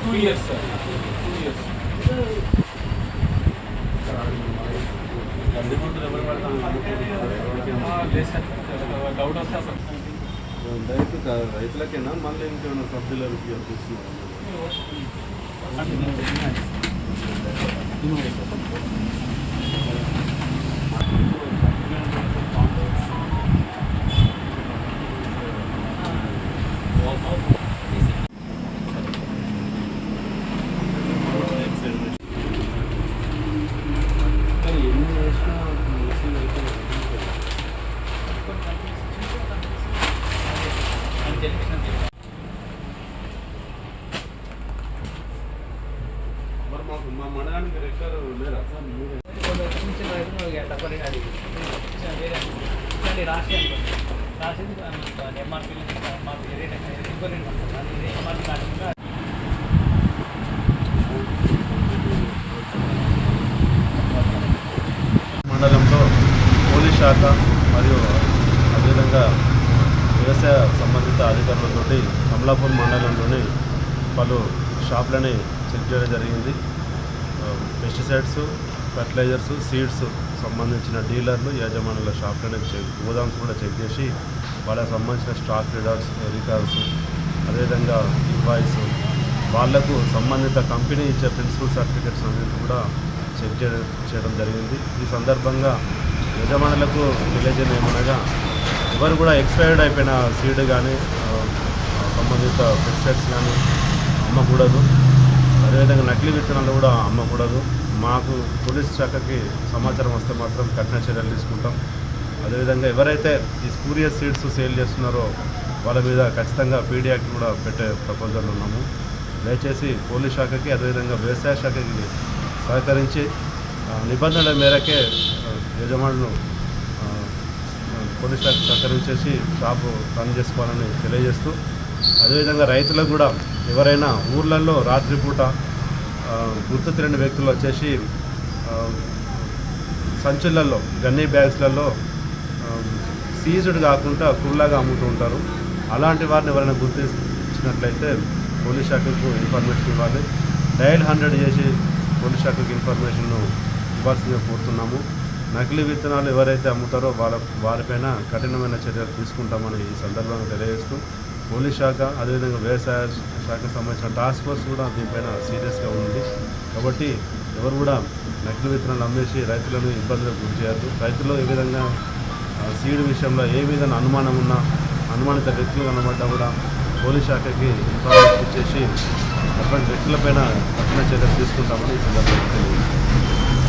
two years sir two years లేదు sir doubt వస్తే అసలు డైరెక్ట్ రైతులకేనా మళ్ళీ ఇంకేమైనా సబ్సిడీలకి అప్పిస్తున్నారు మండలంలో పోలీస్ శాఖ మరియు అదేవిధంగా వ్యవసాయ సంబంధిత అధికారులతోటి కమలాపూర్ మండలంలోని పలు షాపులని చెక్ చేయడం జరిగింది. పెస్టిసైడ్స్ ఫర్టిలైజర్స్ సీడ్స్ సంబంధించిన డీలర్లు యజమానుల షాపులను చెక్ గోదామ్స్ కూడా చెక్ చేసి వాళ్ళకి సంబంధించిన స్టాక్ రిడార్స్ రికార్డ్స్ అదేవిధంగా ఇన్వాయిస్ వాళ్ళకు సంబంధిత కంపెనీ ఇచ్చే ప్రిన్సిపల్ సర్టిఫికెట్స్ అన్నింటి కూడా చెక్ చేయడం చేయడం జరిగింది. ఈ సందర్భంగా యజమానులకు తెలియజేయడం ఏమనగా ఎవరు కూడా ఎక్స్పైర్డ్ అయిపోయిన సీడ్ కానీ సంబంధిత పెస్టిసైడ్స్ కానీ అమ్మకూడదు. అదేవిధంగా నకిలీ విత్తనాలు కూడా అమ్మకూడదు. మాకు పోలీస్ శాఖకి సమాచారం వస్తే మాత్రం కఠిన చర్యలు తీసుకుంటాం. అదేవిధంగా ఎవరైతే ఈ స్పూరియస్ సీడ్స్ సేల్ చేస్తున్నారో వాళ్ళ మీద ఖచ్చితంగా పీడీ యాక్ట్ కూడా పెట్టే ప్రపోజల్ ఉన్నాము. దయచేసి పోలీస్ శాఖకి అదేవిధంగా వ్యవసాయ శాఖకి సహకరించి నిబంధనల మేరకే యజమానులు పోలీస్ శాఖ సహకరించేసి షాపు రన్ చేసుకోవాలని తెలియజేస్తూ అదేవిధంగా రైతులకు కూడా ఎవరైనా ఊర్లలో రాత్రిపూట గుర్తు తెలియని వ్యక్తులు వచ్చేసి సంచులలో గన్నీ బ్యాగ్స్లలో సీజ్డ్ కాకుండా కుల్లాగా అమ్ముతూ ఉంటారు. అలాంటి వారిని ఎవరైనా గుర్తించినట్లయితే పోలీస్ శాఖకు ఇన్ఫర్మేషన్ ఇవ్వాలి. డయల్ హండ్రెడ్ చేసి పోలీస్ శాఖకు ఇన్ఫర్మేషన్ను ఇవ్వాల్సిందిగా కోరుతున్నాము. నకిలీ విత్తనాలు ఎవరైతే అమ్ముతారో వాళ్ళ వారిపైన కఠినమైన చర్యలు తీసుకుంటామని ఈ సందర్భంగా తెలియజేస్తూ పోలీస్ శాఖ అదేవిధంగా వ్యవసాయ శాఖకు సంబంధించిన టాస్క్ ఫోర్స్ కూడా దీనిపైన సీరియస్గా ఉంది. కాబట్టి ఎవరు కూడా నకిలీ విత్తనాలు అమ్మేసి రైతులను ఇబ్బందులకు గురి చేయొద్దు. రైతులు ఏ విధంగా ఆ, సీడ్ విషయంలో ఏ విధంగా అనుమానం ఉన్నా అనుమానిత వ్యక్తులు కనబడ్డా కూడా పోలీస్ శాఖకి ఇన్ఫర్మేషన్ ఇచ్చేసి అటువంటి వ్యక్తులపైన కఠిన చర్యలు తీసుకుంటామని ఈ సందర్భంగా తెలియజేస్తాను